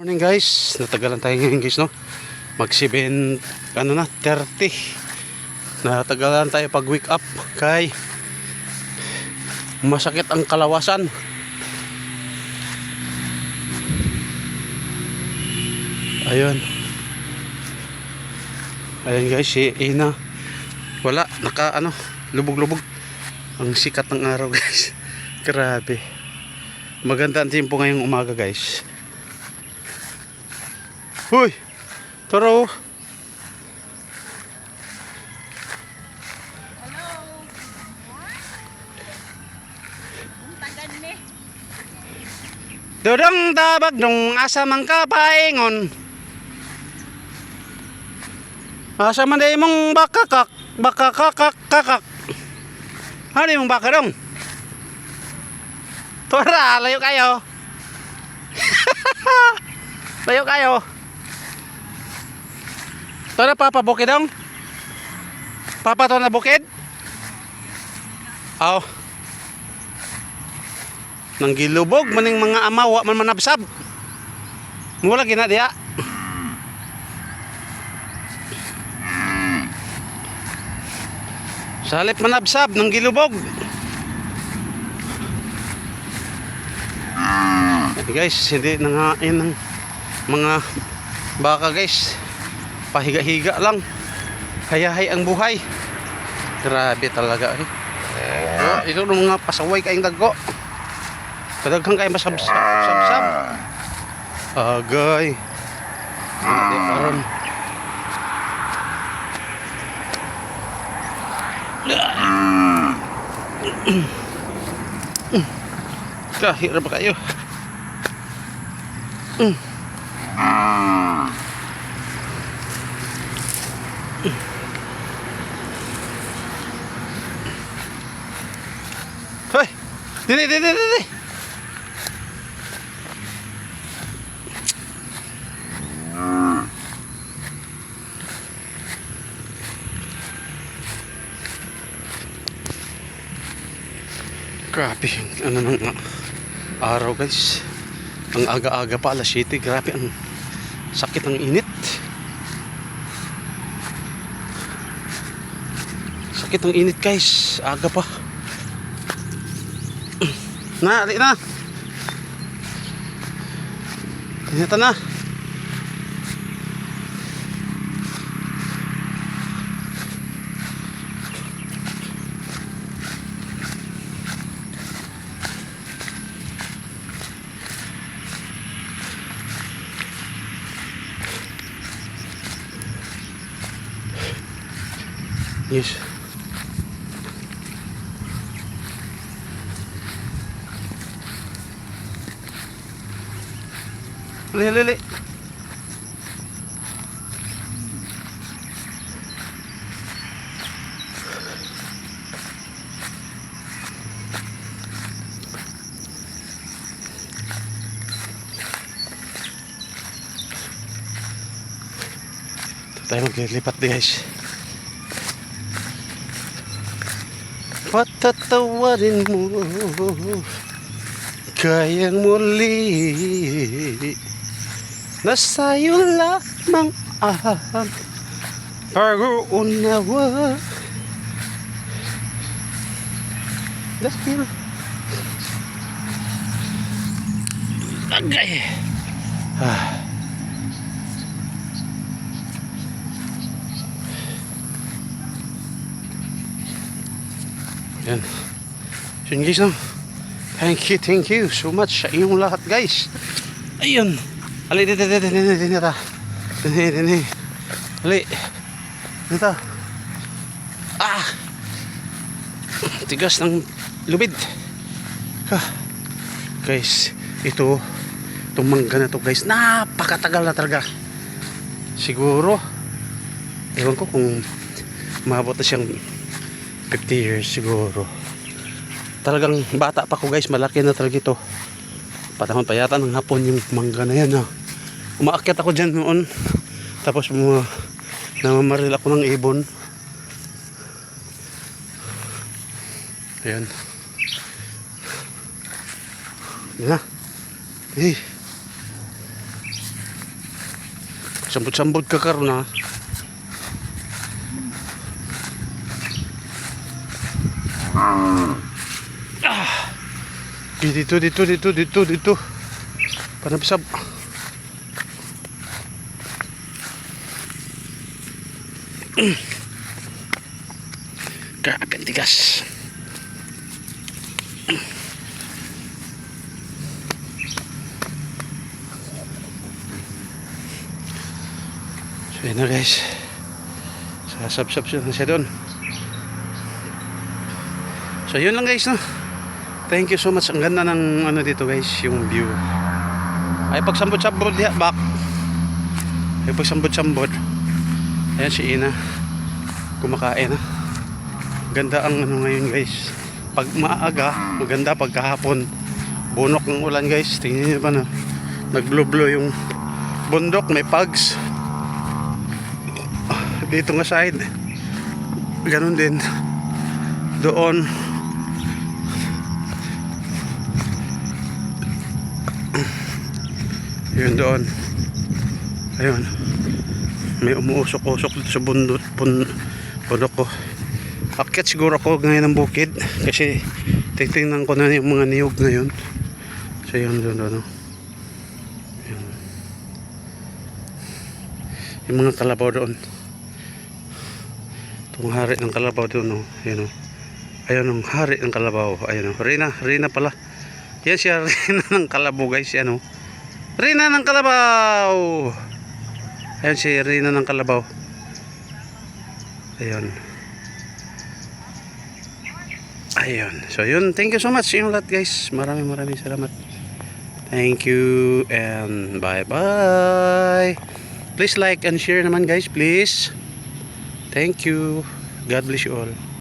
Morning guys, natagalan tayo ngayon guys no. Mag 7 ano na 30. Natagalan tayo pag wake up kay masakit ang kalawasan. Ayun. Ayun guys, si Ina. Wala, naka ano, lubog-lubog. Ang sikat ng araw guys. Grabe. Maganda ang tempo ngayong umaga guys. Hoy! Taro! Tagan ni. Dudong tabag nung asa mang kapaingon. Asa man day mong bakakak, bakakakak, kakak. Ano yung baka dong? Tora, layo kayo. layo kayo. Tora, papa bukid dong? Papa to na bukid? Aw. nang gilubog maning mga amawa man manabsab mula gina diya salip manabsab nang gilubog Ito guys hindi nangain ng mga baka guys pahiga-higa lang hayahay ang buhay grabe talaga eh oh, ito ng mga pasaway kaing dagko Kadaghang kayo masabsab. Sabsab. Agay. Hindi karon. Kahirap kayo. Hoy! Dili, dili, dili, dili. Grabe, ano nang araw guys. Ang aga-aga pa, alas 7. Grabe, ang sakit ng init. Sakit ng init guys. Aga pa. Na, ali na. Inita na. Yes. Lili, lili. Ito tayo maglilipat di guys. Patatawarin mo Kayang muli Na sa'yo lamang ang Pag-uunawa Dahil Agay ah. Yan. Yun guys no. Thank you, thank you so much sa inyong lahat guys. Ayun. Ali, dito, dito, dito, dito, dito. Dito, dito. Ali. Dito. Ah! Tigas ng lubid. Guys, ito, itong mangga na to guys, napakatagal na talaga. Siguro, ewan ko kung maabot na siyang 50 years siguro talagang bata pa ko guys malaki na talaga ito patahon pa yata ng hapon yung mangga na yan ha. Umaakyat ako dyan noon tapos mga namamaril ako ng ibon ayan yan na hey Sambot-sambot ka karon ha. Ah. Dito, dito, dito, dito, dito. Panabsab. Grabe ang tigas. So yun na guys. Sasab-sab siya na siya doon. So yun lang guys no. Thank you so much. Ang ganda ng ano dito guys, yung view. Ay pagsambot-sambot diha back. Ay pagsambot-sambot. Ayan si Ina. Kumakain. Ganda ang ano ngayon guys. Pag maaga, maganda pag kahapon. Bunok ng ulan guys. Tingnan niyo pa na. Nag-blow-blow yung bundok, may pugs. Dito nga side. Ganun din. Doon. Yun doon. Ayun. May umuusok-usok dito sa bundot, bun, bundok ko. Akyat siguro ako ngayon ng bukid kasi titingnan ko na yung mga niyog ngayon. So yun doon oh. Yun. Yung mga kalabaw doon. Itong hari ng kalabaw doon. Oh. Yun, oh. Ayun ang hari ng kalabaw. Ayun oh. Rina, Rina pala. Yan siya Rina ng kalabaw guys. Yan oh. Rina ng kalabaw. Ayun si Rina ng kalabaw. Ayun. Ayun. So yun, thank you so much yung lahat guys. Maraming maraming salamat. Thank you and bye bye. Please like and share naman guys, please. Thank you. God bless you all.